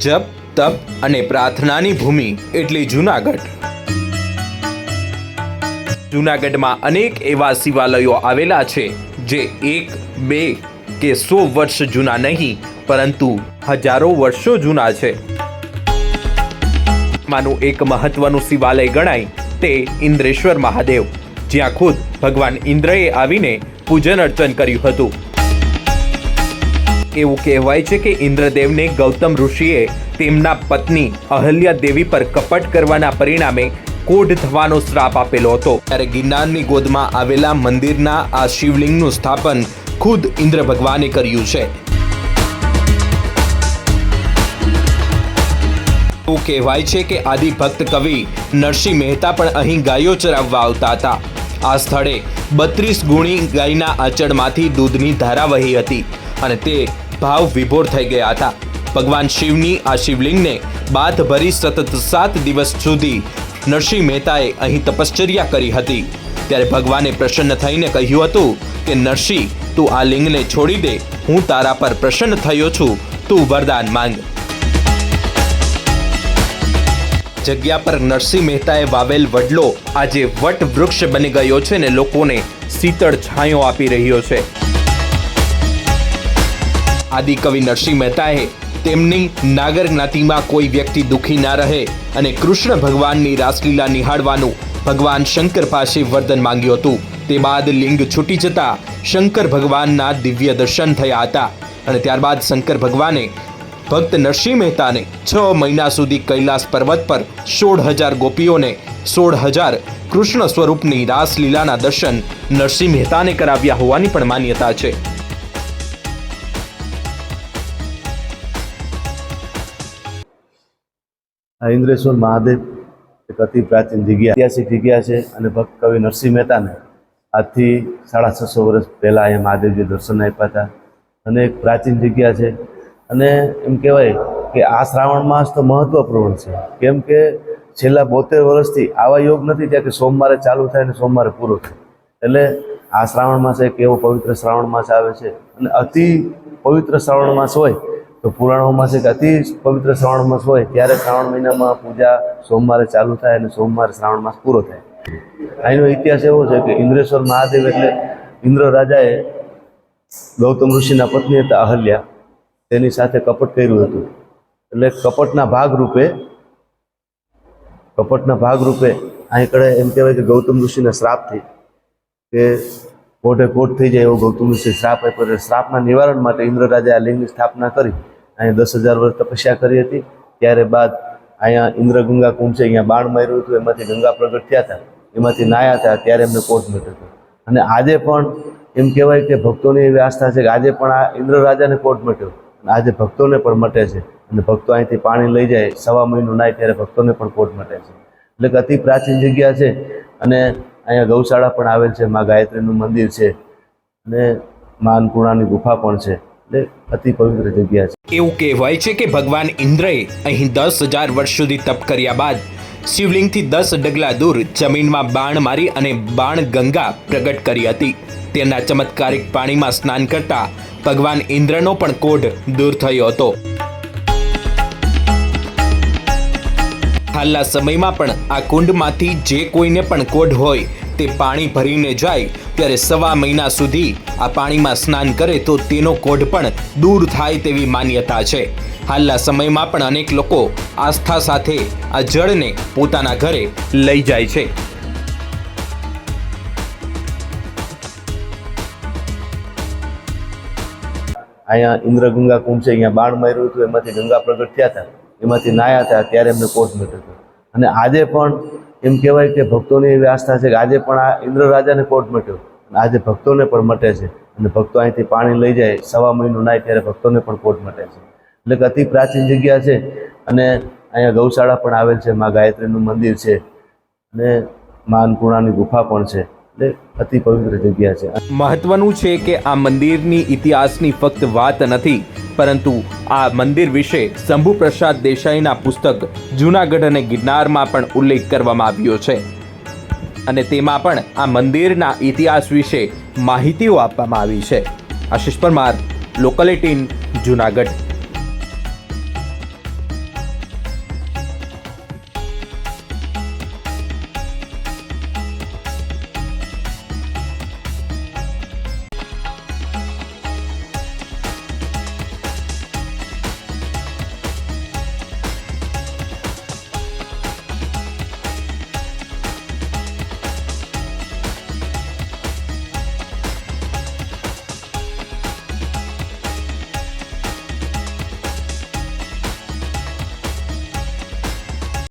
જપ, તપ અને પ્રાર્થનાની ભૂમિ એટલે જૂનાગઢ. જૂનાગઢમાં અનેક એવા શિવાલયો આવેલા છે જે એક, બે કે સો વર્ષ જૂના નહીં, પરંતુ હજારો વર્ષો જૂના છે. માનું એક મહત્વનું શિવાલય ગણાય તે ઇન્દ્રેશ્વર મહાદેવ, જ્યાં ખુદ ભગવાન ઇન્દ્રએ આવીને પૂજન અર્ચન કર્યું હતું. એવું કહેવાય છે કે ઇન્દ્રદેવને ગૌતમ ઋષિએ તેમના પત્ની અહલ્યા દેવી પર કપટ કરવાના પરિણામે કોઢ થવાનો શ્રાપ આપેલો હતો. ત્યારે ગિરનારની ગોદમાં આવેલા મંદિરના આ શિવલિંગનું સ્થાપન ખુદ ઇન્દ્ર ભગવાને કર્યું છે. એવું કહેવાય છે કે આદિભક્ત કવિ નરસિંહ મહેતા પણ અહીં ગાયો ચરાવવા આવતા હતા. આ સ્થળે બત્રીસ ગુણી ગાયના આચળમાંથી દૂધની ધારા વહી હતી અને તે ભાવ વિભોર થઈ ગયા હતા. ભગવાન શિવની આ શિવલિંગને બાદ ભરી સતત સાત દિવસ સુધી નરસિંહ મહેતાએ અહીં તપશ્ચર્યા કરી હતી. ત્યારે ભગવાને પ્રસન્ન થઈને કહ્યું હતું કે, નરસિંહ, તું આ લિંગને છોડી દે. હું તારા પર પ્રસન્ન થયો છું. તું વરદાન માંગ. જગ્યા પર નરસિંહ મહેતાએ વાવેલ વડલો આજે વટ વૃક્ષ બની ગયો છે ને લોકોને શીતળ છાંયો આપી રહ્યો છે. આદિકવિ નરસિંહ મહેતાએ તેમની નાગર જ્ઞાતિમાં કોઈ વ્યક્તિ દુઃખી ના રહે અને કૃષ્ણ ભગવાનની રાસલીલા નિહાળવાનું ભગવાન શંકર પાસે વરદાન માંગ્યું હતું. તે બાદ લિંગ છૂટી જતા શંકર ભગવાનના દિવ્ય દર્શન થયા હતા અને ત્યારબાદ શંકર ભગવાને ભક્ત નરસિંહ મહેતાને છ મહિના સુધી કૈલાસ પર્વત પર સોળ હજાર ગોપીઓને સોળ હજાર કૃષ્ણ સ્વરૂપની રાસલીલાના દર્શન નરસિંહ મહેતાને કરાવ્યા હોવાની પણ માન્યતા છે. આ ઇન્દ્રેશ્વર મહાદેવ એક અતિ પ્રાચીન જગ્યા, ઐતિહાસિક જગ્યા છે અને ભક્ત કવિ નરસિંહ મહેતાને આજથી સાડા છસો વર્ષ પહેલાં અહીંયા મહાદેવજી દર્શન આપ્યા હતા. અને એક પ્રાચીન જગ્યા છે. અને એમ કહેવાય કે આ શ્રાવણ માસ તો મહત્વપૂર્ણ છે. કેમ કે છેલ્લા બોતેર વર્ષથી આવા યોગ નથી ત્યાં કે સોમવારે ચાલુ થાય અને સોમવારે પૂરો થાય. એટલે આ શ્રાવણ માસ એક એવો પવિત્ર શ્રાવણ માસ આવે છે. અને અતિ પવિત્ર શ્રાવણ માસ હોય તો પુરાણોમાં છે કે અતિ પવિત્ર શ્રાવણ માસ હોય ત્યારે શ્રાવણ મહિનામાં પૂજા સોમવારે ચાલુ થાય અને સોમવારે શ્રાવણ માસ પૂરો થાય. અહીંનો ઇતિહાસ એવો છે કે ઇન્દ્રેશ્વર મહાદેવ એટલે ઇન્દ્ર રાજાએ ગૌતમ ઋષિના પત્ની હતા અહલ્યા. તેની સાથે કપટ કર્યું હતું. એટલે કપટના ભાગરૂપે કપટના ભાગરૂપે અહીં કડે એમ કહેવાય કે ગૌતમ ઋષિના શ્રાપથી કે કોટે કોટ થઈ જાય એવો ગૌતમ ઋષિ શ્રાપ આપ્યો. શ્રાપના નિવારણ માટે ઇન્દ્ર રાજાએ આ લિંગની સ્થાપના કરી. અહીં દસ હજાર વર્ષ તપસ્યા કરી હતી. ત્યારે બાદ અહીંયા ઇન્દ્ર ગંગા કુંડ છે, અહીંયા બાણ માર્યું હતું, એમાંથી ગંગા પ્રગટ થયા હતા. એમાંથી નાયા હતા, ત્યારે એમને કોર્ટ મટ્યો હતો અને આજે પણ એમ કહેવાય કે ભક્તોની એવી આસ્થા છે કે આજે પણ આ ઇન્દ્ર રાજાને કોટ મટ્યો. અને આજે ભક્તોને પણ મટે છે. અને ભક્તો અહીંથી પાણી લઈ જાય, સવા મહિનો નાય ત્યારે ભક્તોને પણ કોટ મટે છે. એટલે કે અતિ પ્રાચીન જગ્યા છે. અને અહીંયા ગૌશાળા પણ આવેલ છે, મા ગાયત્રીનું મંદિર છે. અને મા ગુફા પણ છે. એટલે અતિ પવિત્ર જગ્યા છે. એવું કહેવાય છે કે ભગવાન ઇન્દ્રએ અહીં દસ હજાર વર્ષ સુધી તપ કર્યા બાદ શિવલિંગથી દસ ડગલા દૂર જમીનમાં બાણ મારી અને બાણ ગંગા પ્રગટ કરી હતી. તેના ચમત્કારિક પાણીમાં સ્નાન કરતા ભગવાન ઇન્દ્રનો પણ કોઢ દૂર થયો હતો. હાલના સમયમાં પણ આ કુંડમાંથી જે કોઈને પણ કોઢ હોય તે પાણી ભરીને જાય, ત્યારે સવા મહિના સુધી આ પાણીમાં સ્નાન કરે તો તેનો કોઢ પણ દૂર થાય તેવી માન્યતા છે. હાલના સમયમાં પણ અનેક લોકો આસ્થા સાથે આ જળને પોતાના ઘરે લઈ જાય છે. અહીંયા ઇન્દ્રગંગા કુંડ છે, અહીંયા બાણ માર્યું હતું, એમાંથી ગંગા પ્રગટ થયા હતા. એમાંથી નાયા હતા ત્યારે એમને કોષ મટ્યો હતો અને આજે પણ એમ કહેવાય કે ભક્તોની એવી આસ્થા છે કે આજે પણ આ ઇન્દ્ર રાજાને કોટ મટ્યો અને આજે ભક્તોને પણ મટે છે. અને ભક્તો અહીંથી પાણી લઈ જાય, સવા મહિનો નાય ત્યારે ભક્તોને પણ કોટ મટે છે. એટલે કે અતિ પ્રાચીન જગ્યા છે. અને અહીંયા ગૌશાળા પણ આવેલ છે, મા ગાયત્રીનું મંદિર છે. અને મા ગુફા પણ છે. એટલે અતિ પવિત્ર જગ્યા છે. મહત્વનું છે કે આ મંદિરની ઇતિહાસની ફક્ત વાત નથી પરંતુ આ મંદિર વિશે શંભુ પ્રસાદ દેસાઈના પુસ્તક જૂનાગઢ અને ગિરનારમાં પણ ઉલ્લેખ કરવામાં આવ્યો છે. અને તેમાં પણ આ મંદિરના ઇતિહાસ વિશે માહિતીઓ આપવામાં આવી છે. Ashish Parmar local eighteen Junagadh.